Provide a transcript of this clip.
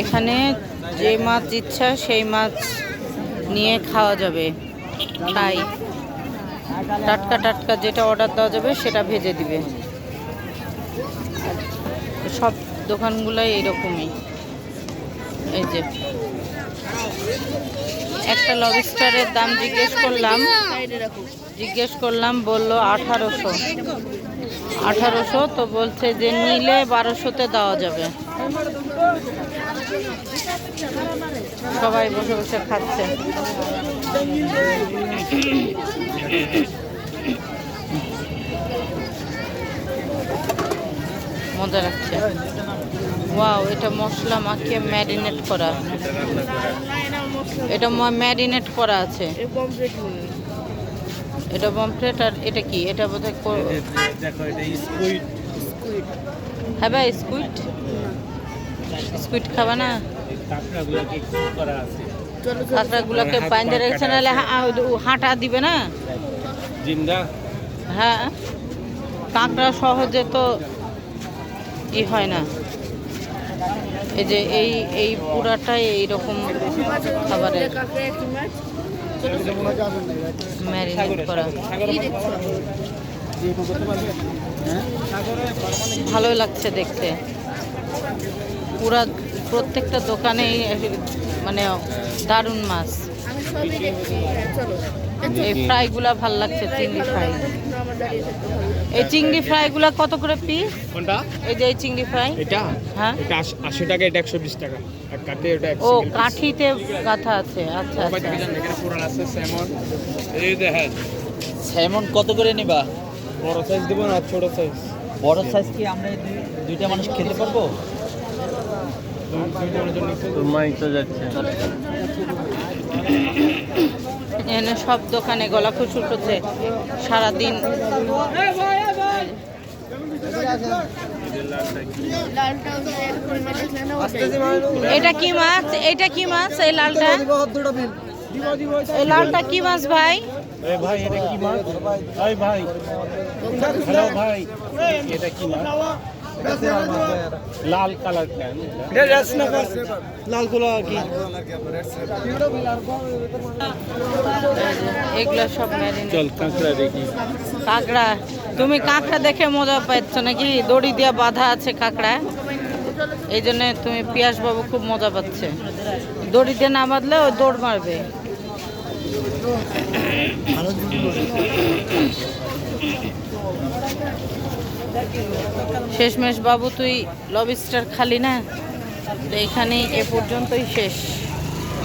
এখানে যে মাছ ইচ্ছা সেই মাছ নিয়ে খাওয়া যাবে। তাই টাটকা টাটকা যেটা অর্ডার দেওয়া যাবে সেটা ভেজে দিবে। সব দোকানগুলোই এরকমই। এই যে একটা লবস্টারের দাম জিজ্ঞেস করলাম জিজ্ঞেস করলাম, বলল আঠারোশো। আঠারোশো তো বলছে যে নিলে বারোশোতে দেওয়া যাবে। সবাই বসে বসে খাচ্ছে। মজা লাগছে। ওয়াও এটা মশলা মাখিয়ে ম্যারিনেট করা। এটা ম্যারিনেট করা আছে। এটা পমফ্রেট আর এটা কি? এটা বোধহয় কো- দেখো এটা স্কুইড হ্যাঁ ভাই স্কুইড স্কুইড খাবা না? কাঁকড়াগুলোকে বাইন্দে রেখেছে নাহলে হাঁটা দিবে না? হ্যাঁ? কাঁকড়া সহজে তো ই হয় না। এই যে এই এই পুরাটাই এইরকম খাবারের ম্যারিনেট করা। ভালো লাগছে দেখতে। পুরা প্রত্যেকটা দোকানেই মানে দারুণ মাছ। আমি সবই দেখছি এই ফ্রাইগুলা ভালো লাগছে চিংড়ি ফ্রাই। এই চিংড়ি ফ্রাইগুলা কত করে পিস কোনটা? এই যে এই চিংড়ি ফ্রাই। এটা? হ্যাঁ। এটা আশ- আশি টাকা এটা একশো বিশ টাকা। আর কাটে ওটা ও কাঠিতে গাথা আছে আচ্ছা আচ্ছা। এখানে পুরান আছে স্যামন এই দেখেন। স্যামন কত করে নিবা? বড় সাইজ দেবো না ছোট সাইজ বড় সাইজ কি আমরা এই দুইটা মানুষ খেতে পারব? এখানে সব দোকানে গলা খুশুর করছে। সারাদিন। এটা কি মাছ? এটা কি মাছ এই লালটা? এই লালটা কি মাছ ভাই? ভাই এটা কি মাছ? ভাই। ভাই। এটা কি মাছ? লাল কালারগুলো কি। এগুলো সব চল কাঁকড়া দেখি। কাঁকড়া। তুমি কাঁকড়া দেখে মজা পাচ্ছ নাকি? দড়ি দিয়ে বাঁধা আছে কাঁকড়া এই জন্য তুমি পিয়াস বাবু খুব মজা পাচ্ছে। দড়ি দিয়ে না বাঁধলে ও দৌড় মারবে। শেষমেশ বাবু তুই লবিস্টার খালি না? তো এখানেই এ পর্যন্তই শেষ।